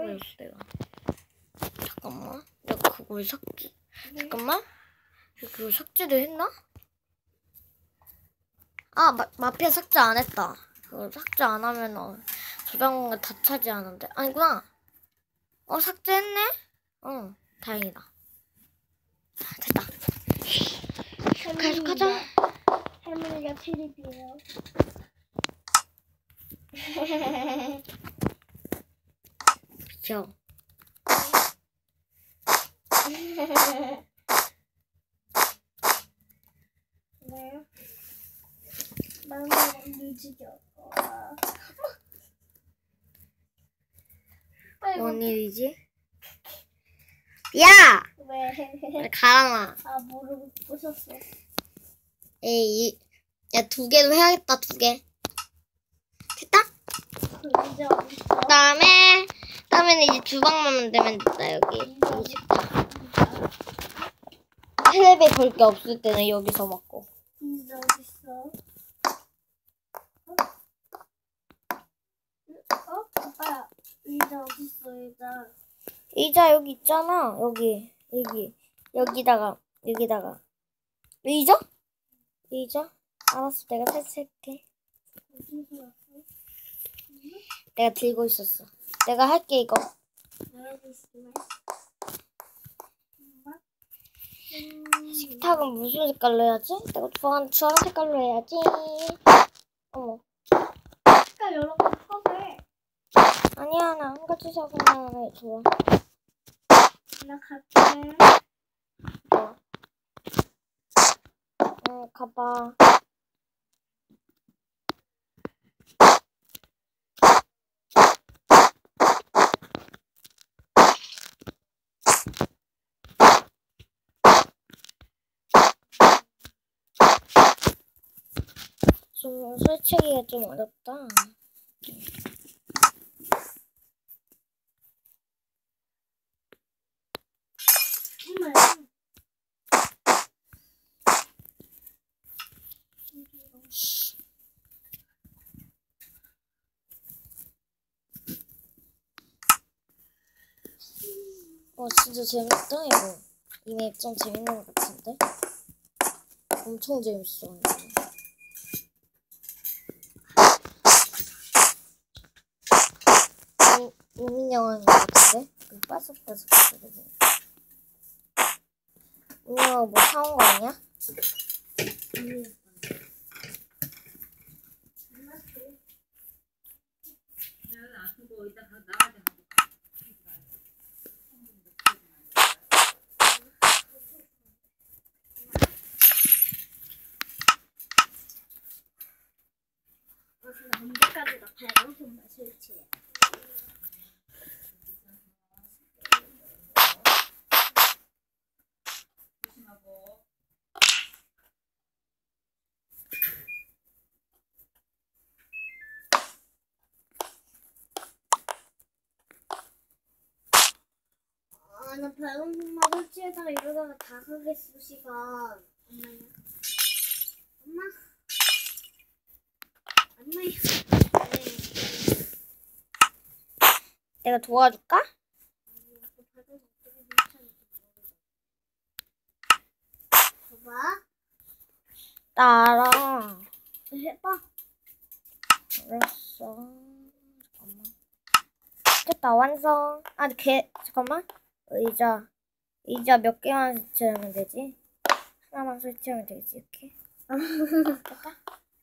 잊어버렸어 내가. 잠깐만. 내가 그걸 삭제. 잠깐만. 그거 삭제를 했나? 아 마, 마피아 삭제 안 했다. 그거 삭제 안 하면 어, 저장 공간 다 차지하는데 아니구나. 어 삭제했네? 어 다행이다. 됐다. 계속하자. 할머니가 트립이에요. 네. 나는 무지겨. 아이고, 뭔 일이지? 야! 왜? 가라마. 아, 모르고 부셨어. 에이, 야, 두 개도 해야겠다, 두 개. 됐다? 그 다음에, 다음에는 이제 주방만 만들면 된다, 여기. 텔레비 볼 게 없을 때는 여기서 먹고. 의자. 의자 여기 있잖아, 여기. 여기. 여기다가, 여기다가. 의자? 의자? 알았어, 내가 탈색해. 내가 들고 있었어. 내가 할게, 이거. 식탁은 무슨 색깔로 해야지? 내가 좋아하는 주황 색깔로 해야지. 어머. 색깔 여러 개 섞어서 아니야, 나 한 가지 색깔만 해. 좋아. 나 갈게. 어. 응, 가봐. 좀 설치기가 좀 어렵다. 와, 진짜 재밌다, 이거. 이 맵 좀 재밌는 것 같은데? 엄청 재밌어, 이거. 우- 영화인 것 같은데? 그 바삭바삭 거리는. 우민 영화 뭐 사온 거 아니야? 언제까지 나 발광품만 설치 나 발광품만 설치해다가 이러다가 다 가겠어, 시간. 엄마야. 엄마? 엄마야. 네. 내가 도와줄까? 봐봐. 따라. 해봐. 알았어. 잠깐만. 됐다, 완성. 아, 개, 잠깐만. 의자. 의자 몇 개만 설치하면 되지? 하나만 설치하면 되지, 이렇게.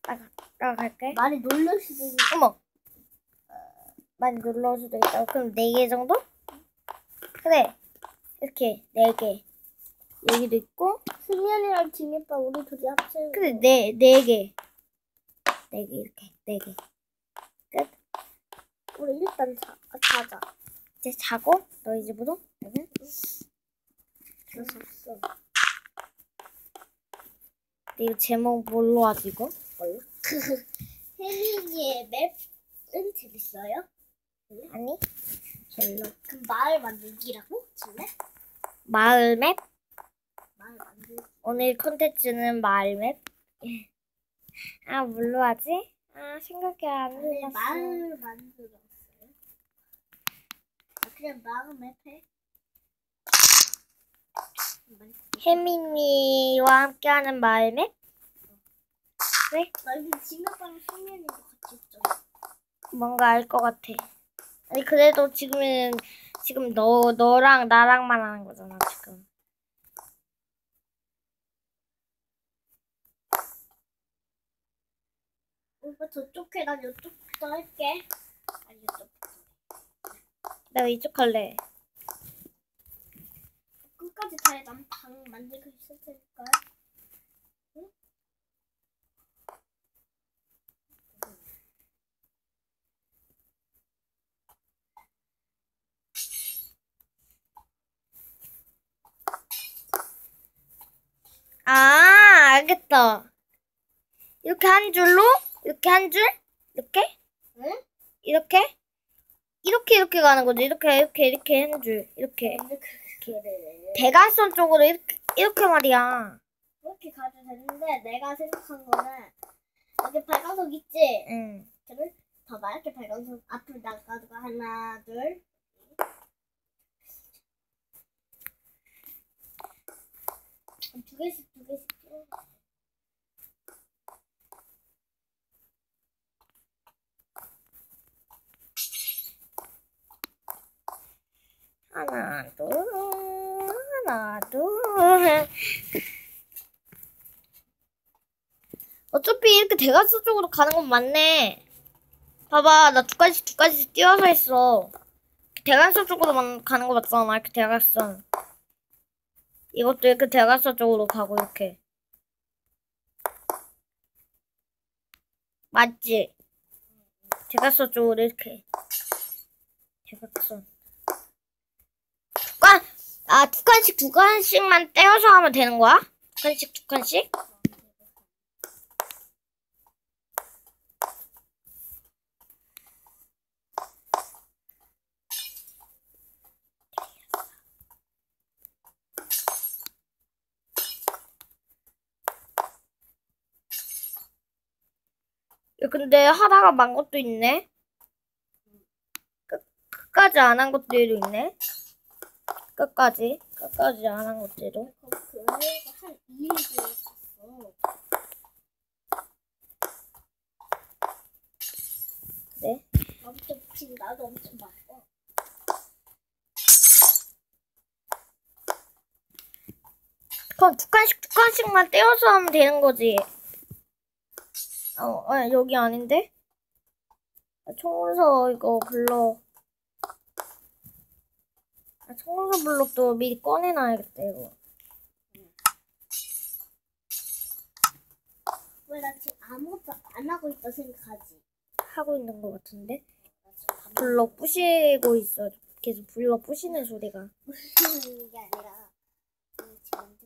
나가, 나갈게. 많이 놀랄 수도 있는. 어머. 많이 놀라울 수도 있다. 그럼 네 개 정도? 그래. 이렇게 네 개. 여기도 있고. 승현이랑 진이빠 우리 둘이 합쳐. 그래, 네, 네 개. 네 개, 이렇게. 네 개. 끝. 우리 일단 자, 아, 자자. 이제 자고, 너희 집으 잤어. 근데 이거 제목 뭘로 하지, 이거? 뭘로? 혜민이의 맵은 재밌어요? 아니? 별로. 그럼 마을 만들기라고? 질래? 마을 맵? 마을 만들기. 오늘 콘텐츠는 마을 맵? 아, 뭘로 하지? 아, 생각이 안 네, 났어. 마을 만들었어요. 아, 그냥 마음에 패. 혜민이와 함께하는 마을맵? 왜? 나 같이 있죠. 뭔가 알 것 같아. 아니 그래도 지금은 지금 너 너랑 나랑만 하는 거잖아 지금. 오빠 저쪽 해, 난 이쪽부터 할게. 아니 이쪽. 내가 이쪽 할래. 끝까지 다 해. 난방 만들고 있을 테니까. 응? 아 알겠다. 이렇게 한 줄로 이렇게 한 줄? 이렇게? 응? 이렇게? 이렇게 이렇게 가는 거지. 이렇게 이렇게 이렇게 한 줄. 이렇게 근데 그렇게 대각선 쪽으로 이렇게 이렇게 말이야. 그렇게 가도 되는데 내가 생각한 거는 여기 발광석 있지? 응. 걔를 봐봐 이렇게 발광석 앞으로 나가고 하나 둘 두 개씩 두 개씩. 하나 둘 하나 둘. 어차피 이렇게 대각선 쪽으로 가는 건 맞네. 봐봐, 나 두 가지 두 가지 띄워서 했어. 대각선 쪽으로만 가는 거 맞잖아. 이렇게 대각선. 이것도 이렇게 대각선 쪽으로 가고 이렇게. 맞지? 대각선 쪽으로 이렇게. 대각선. 아, 두 칸씩 두 칸씩만 떼어서 하면 되는 거야? 두 칸씩 두 칸씩? 야, 근데 하다가 만 것도 있네. 끝, 끝까지 안 한 것들도 있네. 끝까지. 끝까지 안한 2일 지났었어 그래. 엄청 지금 나도 엄청 바빠 그럼 두 칸씩 두 칸씩만 떼어서 하면 되는 거지. 어, 아, 여기 아닌데? 아, 청문서 이거 불러. 아, 청문서 블록도 미리 꺼내놔야겠다, 이거. 왜나 지금 아무것도 안 하고 있다 생각하지 하고 있는 것 같은데? 블럭 부시고 있어. 계속 블럭 부시는 소리가. 먹는 게 아니라 있는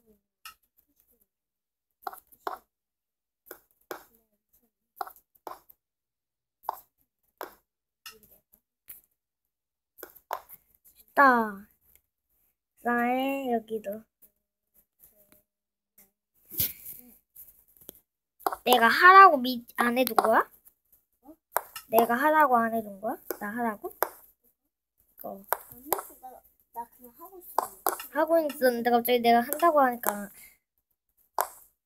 있다. 나의 여기도. 내가 하라고 미, 안 해둔 거야? 내가 하라고 안 해둔 거야? 나 하라고? 이거 아니 나, 나 그냥 하고 있어 하고 있었는데 갑자기 내가 한다고 하니까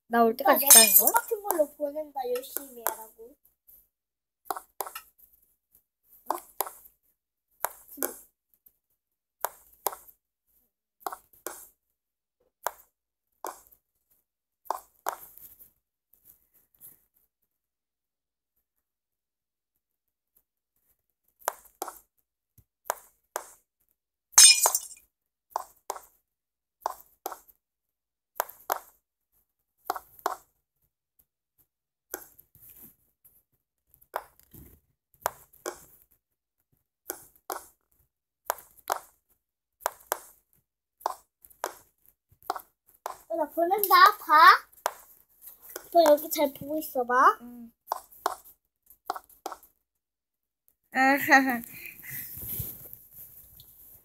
나 올 때까지 기다린 거야? 똑같은 걸로 보낸다 열심히 하라고 나 보낸다 봐. 너 여기 잘 보고 있어봐. 응. 아하하.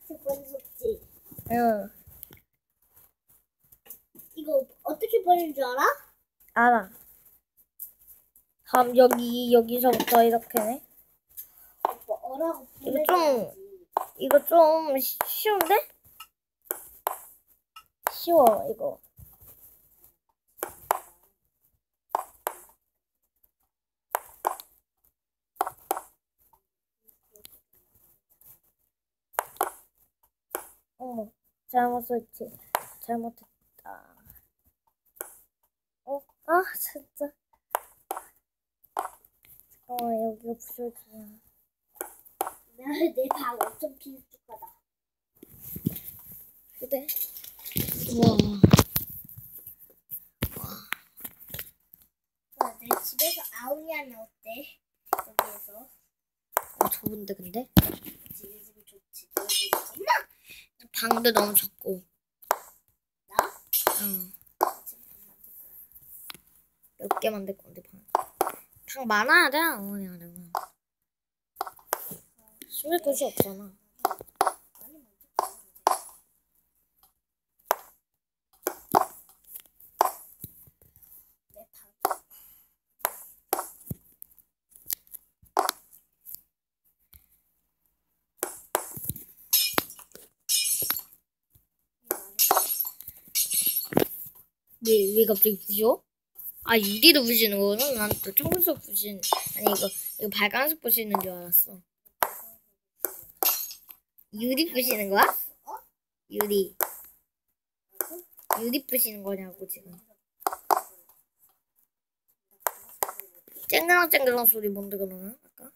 보내줬지. 응. 이거 어떻게 보낸 줄 알아? 알아. 다음 여기 여기서부터 이렇게 네 오빠 어라고 이거 좀-. 이거 좀 쉬- 쉬운데? 쉬워 이거. 어머, 잘못 설치. 잘못했다. 어? 아, 진짜. 잠깐만, 여기가 부셔지냐. 내방 엄청 비슷하다. 그래? 우와. 와, 내 집에서 아웅이 하면 어때? 여기에서 어, 좁은데, 근데? 집에 집이 좋지. 너희 집이 방도 너무 적고. 나? 응. 몇 개 만들 건데, 방. 방 많아야 돼, 어머니 하려면. 숨을 곳이 없잖아. 많이 만들 거야. 내 방. 왜, 왜 갑자기 부셔? 아, 유리도 부시는 거구나? 난또 청금석 부시는, 아니, 이거, 이거 발광석 부시는 줄 알았어. 유리 부시는 거야? 어? 유리. 유리 부시는 거냐고, 지금. 쨍그랑쨍그랑 소리 뭔데, 그러면? 아까?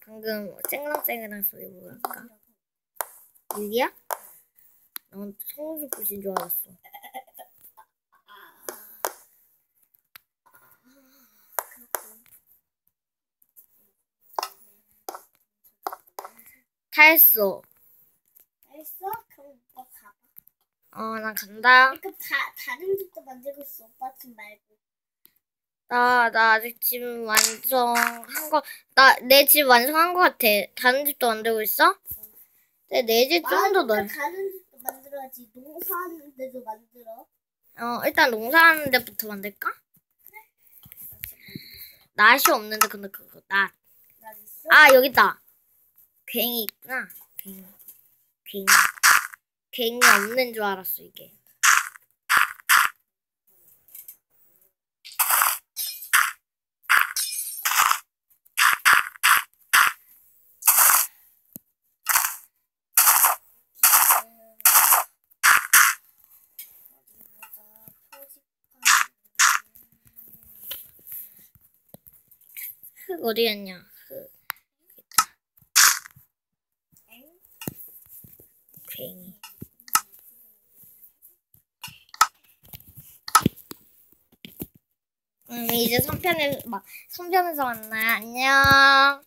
방금 쨍그랑쨍그랑 소리 뭐야, 아까? 유리야? 난 청금석 부신 줄 알았어. 다 했어. 알았어? 그럼 오빠 가봐. 어, 나 간다. 그러니까 다 다른 집도 만들고 있어. 오빠 집 말고. 나, 나 아직 집 완성한 거, 나, 내 집 완성한 거 같아. 다른 집도 만들고 있어? 근데 내 집 좀 더 넓, 다른 만들어야지. 농사하는 데도 만들어. 어, 일단 농사하는 데부터 만들까? 낫이 없는데, 근데 그거, 낫. 아, 여기 있다. 괭이 있구나. 괭이. 괭이. 괭이 없는 줄 알았어, 이게. 흙 어디였냐? 흙. 괭이. 음, 이제 3편에서, 막, 3편에서 만나요. 안녕.